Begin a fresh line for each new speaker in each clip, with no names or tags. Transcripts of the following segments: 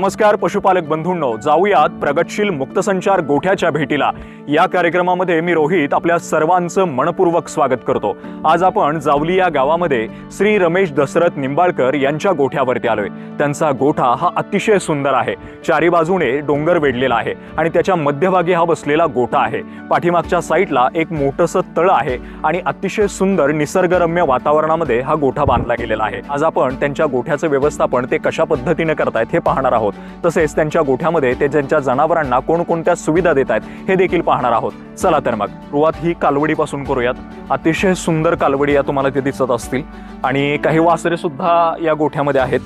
नमस्कार पशुपालक बंधूंनो. जाऊयात प्रगतशील मुक्तसंचार गोठ्याच्या भेटीला. या कार्यक्रमामध्ये मी रोहित आपल्या सर्वांचं मनपूर्वक स्वागत करतो. आज आपण जावली या गावामध्ये श्री रमेश दशरथ निंबाळकर यांच्या गोठ्यावरती आलोय. त्यांचा गोठा हा अतिशय सुंदर आहे. चारी बाजूने डोंगर वेढलेला आहे आणि त्याच्या मध्यभागी हा बसलेला गोठा आहे. पाठीमागच्या साईडला एक मोठंसं तळ आहे आणि अतिशय सुंदर निसर्गरम्य वातावरणामध्ये हा गोठा बांधला गेलेला आहे. आज आपण त्यांच्या गोठ्याचं व्यवस्थापन ते कशा पद्धतीने करतायत हे पाहणार आहोत. तसेच त्यांच्या गोठ्यामध्ये ते त्यांच्या जनावरांना कोणकोणत्या सुविधा देत आहेत हे देखील पाहणार आहोत. चला तर मग सुरुवात ही कालवडीपासून करूयात. अतिशय सुंदर कालवडी या तुम्हाला ते दिसत असतील. आणि काही वासरे सुद्धा या गोठ्यामध्ये आहेत.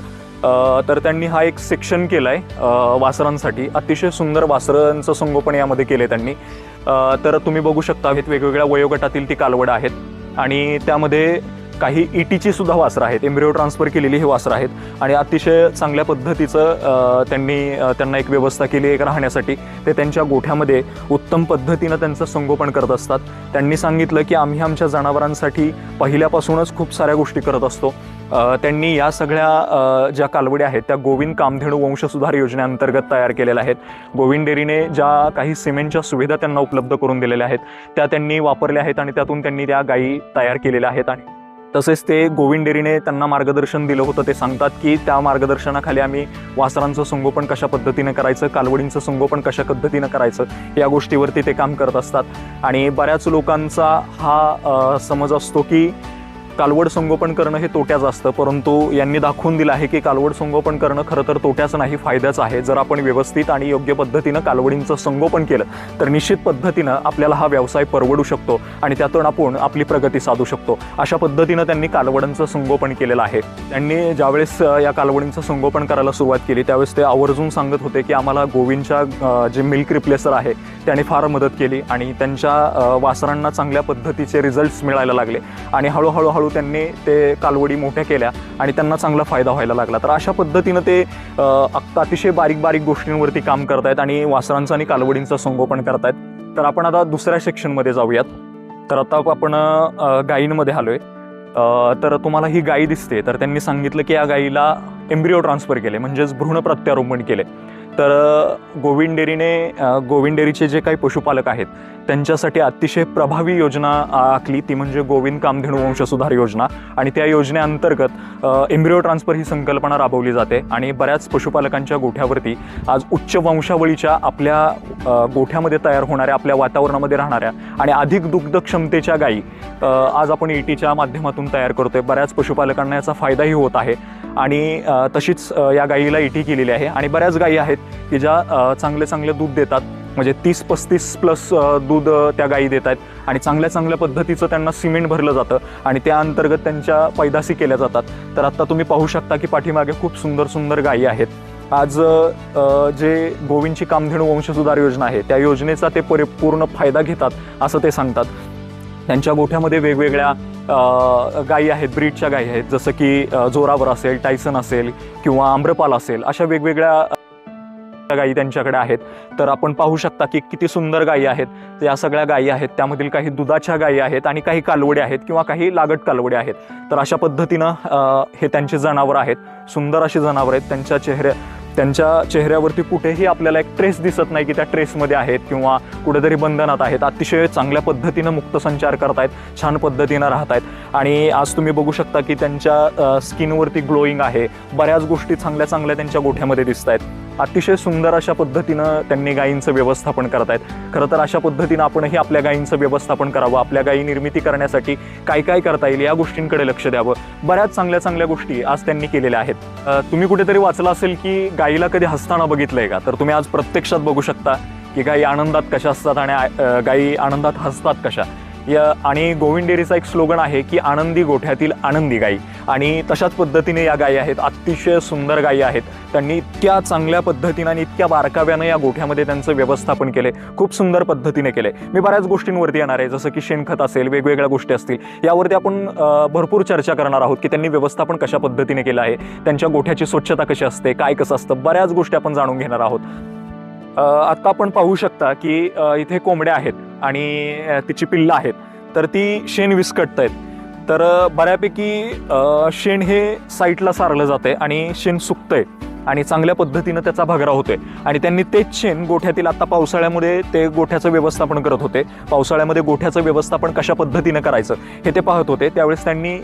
तर त्यांनी हा एक सेक्शन केला आहे वासरांसाठी. अतिशय सुंदर वासरांचं संगोपन यामध्ये केले त्यांनी. तर तुम्ही बघू शकता हे वेगवेगळ्या वयोगटातील ती कालवडं आहेत. आणि त्यामध्ये काही इटीची सुद्धा वासरं आहेत. एम्ब्रिओ ट्रान्सफर केलेली ही वासरं आहेत. आणि अतिशय चांगल्या पद्धतीचं त्यांनी त्यांना एक व्यवस्था केली एक राहण्यासाठी. ते त्यांच्या गोठ्यामध्ये उत्तम पद्धतीनं त्यांचं संगोपन करत असतात. त्यांनी सांगितलं की आम्ही आमच्या जनावरांसाठी पहिल्यापासूनच खूप साऱ्या गोष्टी करत असतो. त्यांनी या सगळ्या ज्या कालवड्या आहेत त्या गोविंद कामधेणू वंशसुधार योजनेअंतर्गत तयार केलेल्या आहेत. गोविंद डेअरीने ज्या काही सिमेंटच्या सुविधा त्यांना उपलब्ध करून दिलेल्या आहेत त्या त्यांनी वापरल्या आहेत आणि त्यातून त्यांनी त्या गायी तयार केलेल्या आहेत. आणि तसेच ते गोविंदेरीने त्यांना मार्गदर्शन दिलं होतं ते सांगतात की त्या मार्गदर्शनाखाली आम्ही वासरांचं संगोपन कशा पद्धतीने करायचं कालवडींचं संगोपन कशा पद्धतीनं करायचं या गोष्टीवरती ते काम करत असतात. आणि बऱ्याच लोकांचा हा समज असतो की कालवड संगोपन करणं हे तोट्याचं असतं परंतु यांनी दाखवून दिलं आहे की कालवड संगोपन करणं खरं तर तोट्याचं नाही फायद्याचं आहे. जर आपण व्यवस्थित आणि योग्य पद्धतीनं कालवडींचं संगोपन केलं तर निश्चित पद्धतीनं आपल्याला हा व्यवसाय परवडू शकतो आणि त्यातून आपण आपली प्रगती साधू शकतो. अशा पद्धतीनं त्यांनी कालवडांचं संगोपन केलेलं आहे. त्यांनी ज्यावेळेस या कालवडींचं संगोपन करायला सुरुवात केली त्यावेळेस ते आवर्जून सांगत होते की आम्हाला गोविंदच्या जे मिल्क रिप्लेसर आहे त्याने फार मदत केली आणि त्यांच्या वासरांना चांगल्या पद्धतीचे रिझल्ट्स मिळायला लागले. आणि हळूहळू हळूहळू त्यांनी ते कालवडी मोठ्या केल्या आणि त्यांना चांगला फायदा व्हायला लागला. तर अशा पद्धतीनं ते अतिशय बारीक बारीक गोष्टींवरती काम करतायत आणि वासरांचं आणि कालवडींचं संगोपन करतायत. तर आपण आता दुसऱ्या सेक्शनमध्ये जाऊयात. तर आता आपण गायींमध्ये आलोय. तर तुम्हाला ही गायी दिसते. तर त्यांनी सांगितलं की या गायीला एम्ब्रिओ ट्रान्सफर केले म्हणजेच भ्रूण प्रत्यारोपण केले. तर गोविंद डेअरीने गोविंद डेअरीचे जे काही पशुपालक आहेत त्यांच्यासाठी अतिशय प्रभावी योजना आखली. ती म्हणजे गोविंद कामधेनू वंशसुधार योजना. आणि त्या योजनेअंतर्गत एम्ब्रिओ ट्रान्सफर ही संकल्पना राबवली जाते. आणि बऱ्याच पशुपालकांच्या गोठ्यावरती आज उच्च वंशावळीच्या आपल्या गोठ्यामध्ये तयार होणाऱ्या आपल्या वातावरणामध्ये राहणाऱ्या आणि अधिक दुग्ध क्षमतेच्या गायी आज आपण ईटीच्या माध्यमातून तयार करतोय. बऱ्याच पशुपालकांना याचा फायदाही होत आहे. आणि तशीच या गायीला इटी केलेली आहे. आणि बऱ्याच गायी आहेत की ज्या चांगले चांगले दूध देतात. म्हणजे तीस पस्तीस प्लस दूध त्या गायी देत आहेत. आणि चांगल्या चांगल्या पद्धतीचं त्यांना सिमेंट भरलं जातं आणि त्या अंतर्गत त्यांच्या पैदासी केल्या जातात. तर आत्ता तुम्ही पाहू शकता की पाठीमागे खूप सुंदर सुंदर गायी आहेत. आज जे गोविंदची कामधेणू वंशसुधार योजना आहे त्या योजनेचा ते परिपूर्ण फायदा घेतात असं ते सांगतात. त्यांच्या गोठ्यामध्ये वेगवेगळ्या गायी आहेत ब्रीडच्या गायी आहेत. जसं की जोरावर असेल टायसन असेल किंवा आम्रपाल असेल अशा वेगवेगळ्या गायी त्यांच्याकडे आहेत. तर आपण पाहू शकता की किती सुंदर गायी आहेत. या सगळ्या गायी आहेत. त्यामधील काही दुधाच्या गायी आहेत आणि काही कालवडे आहेत किंवा काही लागट कालवडे आहेत. तर अशा पद्धतीनं हे त्यांचे जनावर आहेत. सुंदर अशी जनावर आहेत. त्यांच्या चेहऱ्या त्यांच्या चेहऱ्यावरती कुठेही आपल्याला एक ट्रेस दिसत नाही की त्या ट्रेसमध्ये आहेत किंवा कुठेतरी बंधनात आहेत. अतिशय चांगल्या पद्धतीनं मुक्त संचार करतायत छान पद्धतीनं राहत आहेत आणि आज तुम्ही बघू शकता की त्यांच्या स्किनवरती ग्लोईंग आहे. बऱ्याच गोष्टी चांगल्या चांगल्या त्यांच्या गोठ्यामध्ये दिसत आहेत अतिशय सुंदर अशा पद्धतीनं त्यांनी गायींचं व्यवस्थापन करतायत खरं तर अशा पद्धतीनं आपणही आपल्या गायींचं व्यवस्थापन करावं आपल्या गायी निर्मिती करण्यासाठी काय काय करता येईल या गोष्टींकडे लक्ष द्यावं. बऱ्याच चांगल्या चांगल्या गोष्टी आज त्यांनी केलेल्या आहेत. तुम्ही कुठेतरी वाचलं असेल की गायीला कधी हसताना बघितलंय का? तर तुम्ही आज प्रत्यक्षात बघू शकता की गायी आनंदात कशा असतात आणि गायी आनंदात हसतात कशा? या आणि गोविंद डेअरीचा एक स्लोगन आहे की आनंदी गोठ्यातील आनंदी गायी आणि तशाच पद्धतीने या गायी आहेत अतिशय सुंदर गायी आहेत. त्यांनी इतक्या चांगल्या पद्धतीनं आणि इतक्या बारकाव्यानं या गोठ्यामध्ये त्यांचं व्यवस्थापन केले खूप सुंदर पद्धतीने केले. मी बऱ्याच गोष्टींवरती येणार आहे जसं की शेणखत असेल वेगवेगळ्या गोष्टी असतील. यावरती आपण भरपूर चर्चा करणार आहोत की त्यांनी व्यवस्थापन कशा पद्धतीने केलं आहे त्यांच्या गोठ्याची स्वच्छता कशी असते काय कसं असतं बऱ्याच गोष्टी आपण जाणून घेणार आहोत. आत्ता आता आपण पाहू शकता की इथे कोंबड्या आहेत. आणि तिची पिल्लं आहेत. तर ती शेण विस्कटत आहेत तर बऱ्यापैकी शेण हे साईटला सारलं जाते आणि शेण सुकतंय आणि चांगल्या पद्धतीनं त्याचा भगरा होतोय. आणि त्यांनी तेच शेण गोठ्यातील आता पावसाळ्यामध्ये ते गोठ्याचं व्यवस्थापन करत होते. पावसाळ्यामध्ये गोठ्याचं व्यवस्थापन कशा पद्धतीनं करायचं हे ते पाहत होते. त्यावेळेस त्यांनी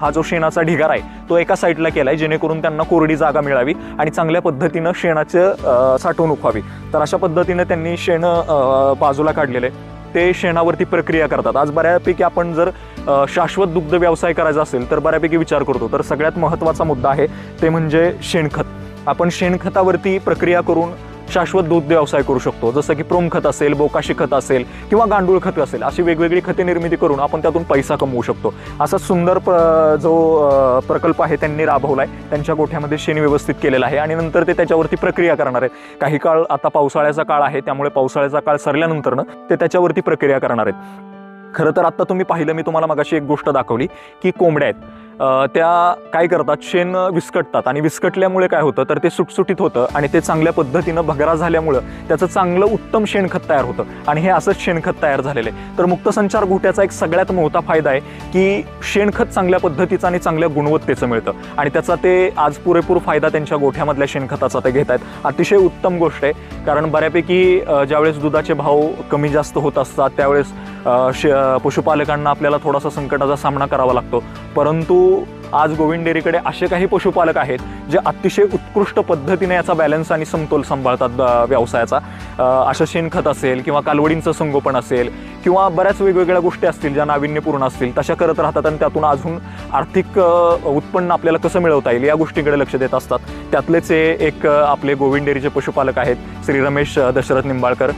हा जो शेणाचा ढिगारा आहे तो एका साईडला केलाय जेणेकरून त्यांना कोरडी जागा मिळावी आणि चांगल्या पद्धतीनं शेणाचं साठवणूक व्हावी. तर अशा पद्धतीनं त्यांनी शेण बाजूला काढलेलं आहे. ते शेणावरती प्रक्रिया करतात. आज बऱ्यापैकी आपण जर शाश्वत दुग्ध व्यवसाय करायचा असेल तर बऱ्यापैकी विचार करतो. तर सगळ्यात महत्त्वाचा मुद्दा आहे ते म्हणजे शेणखत. आपण शेणखतावरती प्रक्रिया करून शाश्वत दूध व्यवसाय करू शकतो. जसं की प्रोमखत असेल बोकाशी खत असेल किंवा गांडूळ खत असेल अशी वेगवेगळी खते निर्मिती करून आपण त्यातून पैसा कमवू शकतो. असा सुंदर प जो प्रकल्प आहे त्यांनी राबवला आहे त्यांच्या गोठ्यामध्ये शेण व्यवस्थित केलेला आहे आणि नंतर ते त्याच्यावरती प्रक्रिया करणार आहेत. काही काळ आता पावसाळ्याचा काळ आहे त्यामुळे पावसाळ्याचा काळ सरल्यानंतरनं ते त्याच्यावरती प्रक्रिया करणार आहेत. खरं तर आत्ता तुम्ही पाहिलं मी तुम्हाला मगाशी एक गोष्ट दाखवली की कोंबड्या आहेत. त्या काय करतात? शेण विस्कटतात. आणि विस्कटल्यामुळे काय होतं? तर ते सुटसुटीत होतं आणि ते चांगल्या पद्धतीनं भगरा झाल्यामुळं त्याचं चांगलं उत्तम शेणखत तयार होतं. आणि हे असंच शेणखत तयार झालेलं आहे. तर मुक्तसंचार गोठ्याचा एक सगळ्यात मोठा फायदा आहे की शेणखत चांगल्या पद्धतीचं आणि चांगल्या गुणवत्तेचं मिळतं. आणि त्याचा ते आज पुरेपूर फायदा त्यांच्या गोठ्यामधल्या शेणखताचा ते घेत आहेत. अतिशय उत्तम गोष्ट आहे. कारण बऱ्यापैकी ज्यावेळेस दुधाचे भाव कमी जास्त होत असतात त्यावेळेस शे पशुपालकांना आपल्याला थोडासा संकटाचा सामना करावा लागतो. परंतु आज गोविंद डेअरीकडे असे काही पशुपालक आहेत जे अतिशय उत्कृष्ट पद्धतीने याचा बॅलन्स आणि समतोल सांभाळतात व्यवसायाचा. अशा शेणखत असेल किंवा कालवडींचं संगोपन असेल किंवा बऱ्याच वेगवेगळ्या गोष्टी असतील ज्या नाविन्यपूर्ण असतील तशा करत राहतात आणि त्यातून अजून आर्थिक उत्पन्न आपल्याला कसं मिळवता येईल या गोष्टीकडे लक्ष देत असतात. त्यातलेच एक आपले गोविंद डेअरीचे पशुपालक आहेत श्री रमेश दशरथ निंबाळकर.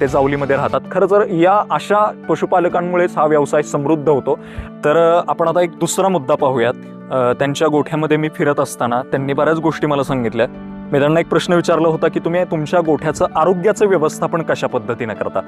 ते जावलीमध्ये राहतात. खरं तर या अशा पशुपालकांमुळेच हा व्यवसाय समृद्ध होतो. तर आपण आता एक दुसरा मुद्दा पाहूयात. त्यांच्या गोठ्यामध्ये मी फिरत असताना त्यांनी बऱ्याच गोष्टी मला सांगितल्या. मी त्यांना एक प्रश्न विचारला होता की तुम्ही तुमच्या गोठ्याचं आरोग्याचं व्यवस्थापन कशा पद्धतीने करता?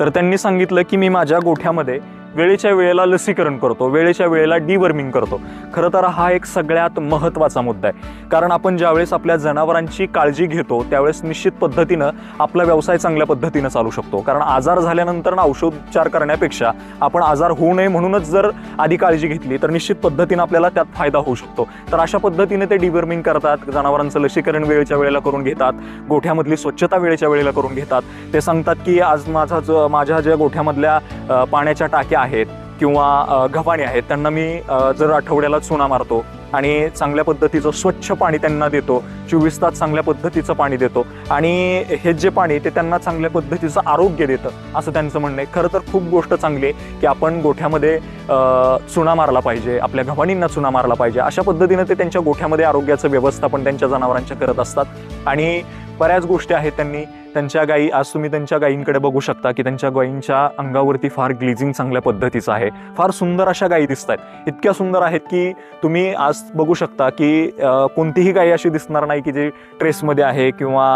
तर त्यांनी सांगितलं की मी माझ्या गोठ्यामध्ये वेळेच्या वेळेला लसीकरण करतो वेळेच्या वेळेला डिवर्मिंग करतो. खरं तर हा एक सगळ्यात महत्त्वाचा मुद्दा आहे. कारण आपण ज्यावेळेस आपल्या जनावरांची काळजी घेतो त्यावेळेस निश्चित पद्धतीनं आपला व्यवसाय चांगल्या पद्धतीनं चालू शकतो. कारण आजार झाल्यानंतर ना औषधोपचार करण्यापेक्षा आपण आजार होऊ नये म्हणूनच जर आधी काळजी घेतली तर निश्चित पद्धतीनं आपल्याला त्यात फायदा होऊ शकतो. तर अशा पद्धतीने ते डिवर्मिंग करतात जनावरांचं लसीकरण वेळेच्या वेळेला करून घेतात गोठ्यामधली स्वच्छता वेळेच्या वेळेला करून घेतात. ते सांगतात की आज माझा जो माझ्या ज्या गोठ्यामधल्या पाण्याच्या टाक्या आहेत किंवा अ, आहेत त्यांना मी जर आठवड्याला चुना मारतो आणि चांगल्या पद्धतीचं स्वच्छ पाणी त्यांना देतो चोवीस तास चांगल्या पद्धतीचं पाणी देतो आणि हे जे पाणी ते त्यांना चांगल्या पद्धतीचं आरोग्य देतं असं त्यांचं म्हणणं आहे. खरं तर खूप गोष्ट चांगली आहे की आपण गोठ्यामध्ये चुना मारला पाहिजे आपल्या गव्हाणींना चुना मारला पाहिजे. अशा पद्धतीनं ते त्यांच्या गोठ्यामध्ये आरोग्याचं व्यवस्थापन त्यांच्या जनावरांच्या करत असतात आणि बऱ्याच गोष्टी आहेत त्यांनी त्यांच्या गायी आज तुम्ही त्यांच्या गायींकडे बघू शकता की त्यांच्या गायींच्या अंगावरती फार ग्लिझिंग चांगल्या पद्धतीचं आहे. फार सुंदर अशा गायी दिसत आहेत इतक्या सुंदर आहेत की तुम्ही आज बघू शकता की कोणतीही गायी अशी दिसणार नाही की जी ट्रेसमध्ये आहे किंवा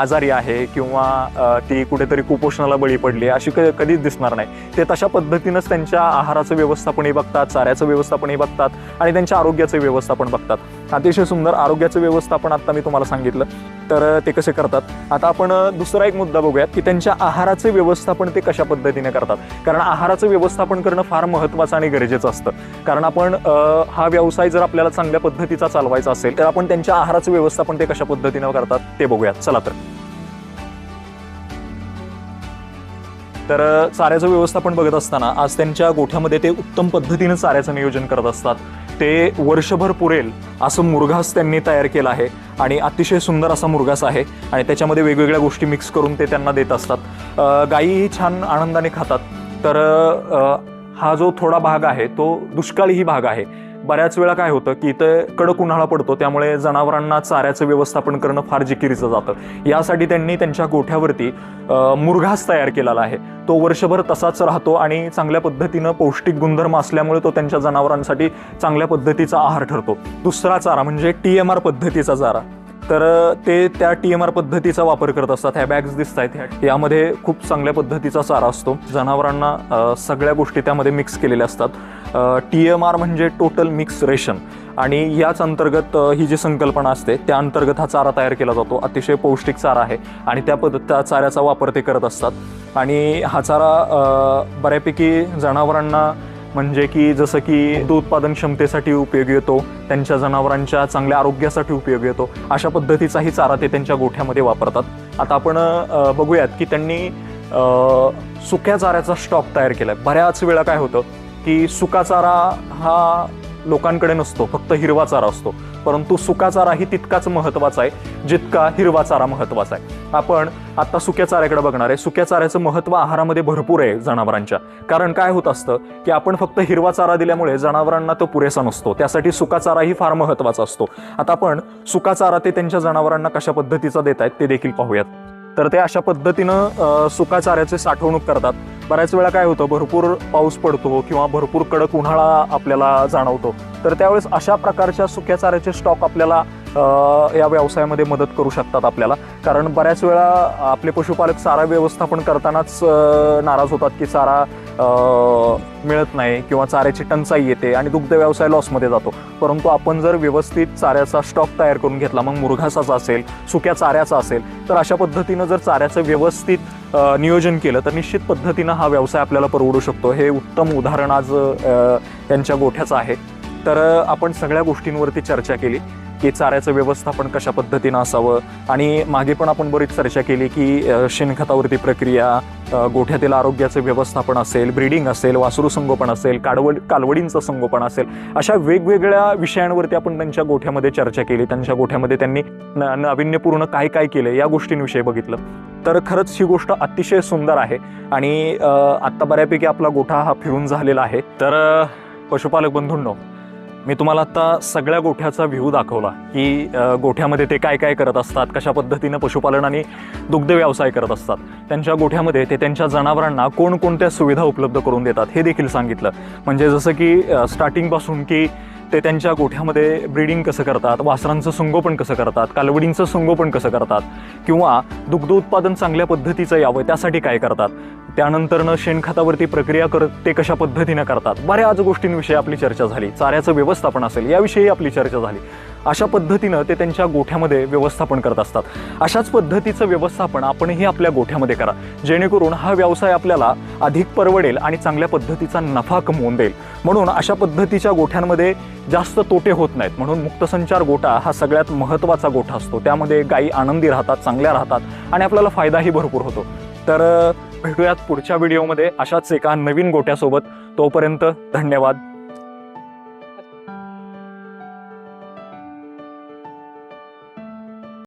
आजारी आहे किंवा ती कुठेतरी कुपोषणाला बळी पडली अशी क कधीच दिसणार नाही. ते तशा पद्धतीनंच त्यांच्या आहाराचं व्यवस्थापनही बघतात चाऱ्याचं व्यवस्थापनही बघतात आणि त्यांच्या आरोग्याचं व्यवस्थापन बघतात. अतिशय सुंदर आरोग्याचं व्यवस्थापन आता मी तुम्हाला सांगितलं. तर ते कसे करतात? आता आपण दुसरा एक मुद्दा बघूयात की त्यांच्या आहाराचे व्यवस्थापन ते कशा पद्धतीने करतात? कारण आहाराचं व्यवस्थापन करणं फार महत्त्वाचं आणि गरजेचं असतं. कारण आपण हा व्यवसाय जर आपल्याला चांगल्या पद्धतीचा चालवायचा असेल तर आपण त्यांच्या आहाराचं व्यवस्थापन ते कशा पद्धतीनं करतात ते बघूयात. चला तर. तर चाऱ्याचं व्यवस्थापन बघत असताना आज त्यांच्या गोठ्यामध्ये ते उत्तम पद्धतीनं चाऱ्याचं नियोजन करत असतात. ते वर्षभर पुरेल असं मुरघास त्यांनी तयार केला आहे आणि अतिशय सुंदर असा मुरघास आहे आणि त्याच्यामध्ये वेगवेगळ्या गोष्टी मिक्स करून ते त्यांना देत असतात. गायीही छान आनंदाने खातात. तर हा जो थोडा भाग आहे तो दुष्काळीही भाग आहे. बऱ्याच वेळा काय होतं की इथं कडक उन्हाळा पडतो त्यामुळे जनावरांना चाऱ्याचं व्यवस्थापन करणं फार जिकिरीचं जातं. यासाठी त्यांनी त्यांच्या गोठ्यावरती मुरघास तयार केलेला आहे. तो वर्षभर तसाच राहतो आणि चांगल्या पद्धतीनं पौष्टिक गुणधर्म असल्यामुळे तो त्यांच्या जनावरांसाठी चांगल्या पद्धतीचा आहार ठरतो. दुसरा चारा म्हणजे टी एम आर पद्धतीचा चारा. तर ते त्या टी एम आर पद्धतीचा वापर करत असतात. ह्या बॅग्स दिसत आहेत ह्या यामध्ये खूप चांगल्या पद्धतीचा चारा असतो. जनावरांना सगळ्या गोष्टी त्यामध्ये मिक्स केलेल्या असतात. टी एम आर म्हणजे टोटल मिक्स रेशन आणि याच अंतर्गत ही जी संकल्पना असते त्या अंतर्गत हा चारा तयार केला जातो. अतिशय पौष्टिक चारा आहे आणि त्या पद्धत त्या चाऱ्याचा वापर ते करत असतात. आणि हा चारा बऱ्यापैकी जनावरांना म्हणजे की जसं की दूध उत्पादन क्षमतेसाठी उपयोगी येतो त्यांच्या जनावरांच्या चांगल्या आरोग्यासाठी उपयोगी येतो अशा पद्धतीचाही चारा ते त्यांच्या गोठ्यामध्ये वापरतात. आता आपण बघूयात की त्यांनी सुक्या चाऱ्याचा स्टॉक तयार केला आहे बऱ्याच वेळा काय होतं की सुका चारा हा लोकांकडे नसतो फक्त हिरवा चारा असतो. परंतु सुका चाराही तितकाच महत्त्वाचा आहे जितका हिरवा चारा महत्त्वाचा आहे. आपण आता सुक्या चाऱ्याकडे बघणार आहे. सुक्या चाऱ्याचं महत्त्व आहारामध्ये भरपूर आहे जनावरांच्या. कारण काय होत असतं की आपण फक्त हिरवा चारा दिल्यामुळे जनावरांना तो पुरेसा नसतो. त्यासाठी सुका चाराही फार महत्त्वाचा असतो. आता आपण सुका चारा ते त्यांच्या जनावरांना कशा पद्धतीचा देत आहेत ते देखील पाहूयात. तर ते अशा पद्धतीनं सुका चाऱ्याची साठवणूक करतात. बऱ्याच वेळा काय होतं भरपूर पाऊस पडतो किंवा भरपूर कडक उन्हाळा आपल्याला जाणवतो. तर त्यावेळेस अशा प्रकारच्या सुक्या चाऱ्याचे स्टॉक आपल्याला या व्यवसायामध्ये मदत करू शकतात आपल्याला. कारण बऱ्याच वेळा आपले पशुपालक चारा व्यवस्थापन करतानाच नाराज होतात की चारा मिळत नाही किंवा चाऱ्याची टंचाई येते आणि दुग्ध व्यवसाय लॉसमध्ये जातो. परंतु आपण जर व्यवस्थित चाऱ्याचा स्टॉक तयार करून घेतला मग मुरघासाचा असेल सुक्या चाऱ्याचा असेल तर अशा पद्धतीनं जर चाऱ्याचं व्यवस्थित नियोजन केलं तर निश्चित पद्धतीनं हा व्यवसाय आपल्याला परवडू शकतो. हे उत्तम उदाहरण आज यांच्या गोठ्याचं आहे. तर आपण सगळ्या गोष्टींवरती चर्चा केली. की चाऱ्याचं व्यवस्थापन कशा पद्धतीनं असावं? आणि मागे पण आपण बरीच चर्चा केली की शेणखतावरती प्रक्रिया गोठ्यातील आरोग्याचं व्यवस्थापन असेल ब्रीडिंग असेल वासरू संगोपन असेल काडवड कालवडींचं संगोपन असेल अशा वेगवेगळ्या विषयांवरती आपण त्यांच्या गोठ्यामध्ये चर्चा केली. त्यांच्या गोठ्यामध्ये त्यांनी न नाविन्यपूर्ण काय काय केलं या गोष्टींविषयी बघितलं. तर खरंच ही गोष्ट अतिशय सुंदर आहे आणि आत्ता बऱ्यापैकी आपला गोठा हा फिरून झालेला आहे. तर पशुपालक बंधूंनो मी तुम्हाला आता सगळ्या गोठ्याचा व्ह्यू दाखवला की गोठ्यामध्ये ते काय काय करत असतात कशा पद्धतीनं पशुपालन आणि दुग्ध व्यवसाय करत असतात. त्यांच्या गोठ्यामध्ये ते त्यांच्या जनावरांना कोणकोणत्या सुविधा उपलब्ध करून देतात हे देखील सांगितलं. म्हणजे जसं की स्टार्टिंगपासून की ते त्यांच्या गोठ्यामध्ये ब्रीडिंग कसं करतात वासरांचं संगोपन कसं करतात कालवडींचं संगोपन कसं करतात किंवा दुग्ध उत्पादन चांगल्या पद्धतीचं यावं त्यासाठी काय करतात? त्यानंतरनं शेणखतावरती प्रक्रिया कर ते कशा पद्धतीनं करतात? बऱ्याच गोष्टींविषयी आपली चर्चा झाली. चाऱ्याचं व्यवस्थापन असेल याविषयी आपली चर्चा झाली. अशा पद्धतीनं ते त्यांच्या गोठ्यामध्ये व्यवस्थापन करत असतात. अशाच पद्धतीचं व्यवस्थापन आपणही आपल्या गोठ्यामध्ये करा. जेणेकरून हा व्यवसाय आपल्याला अधिक परवडेल आणि चांगल्या पद्धतीचा नफा कमवून देईल. म्हणून अशा पद्धतीच्या गोठ्यांमध्ये जास्त तोटे होत नाहीत. म्हणून मुक्तसंचार गोठा हा सगळ्यात महत्त्वाचा गोठा असतो. त्यामध्ये गायी आनंदी राहतात चांगल्या राहतात आणि आपल्याला फायदाही भरपूर होतो. तर भेटूयात पुढच्या व्हिडिओमध्ये अशाच एका नवीन गोट्यासोबत तोपर्यंत धन्यवाद.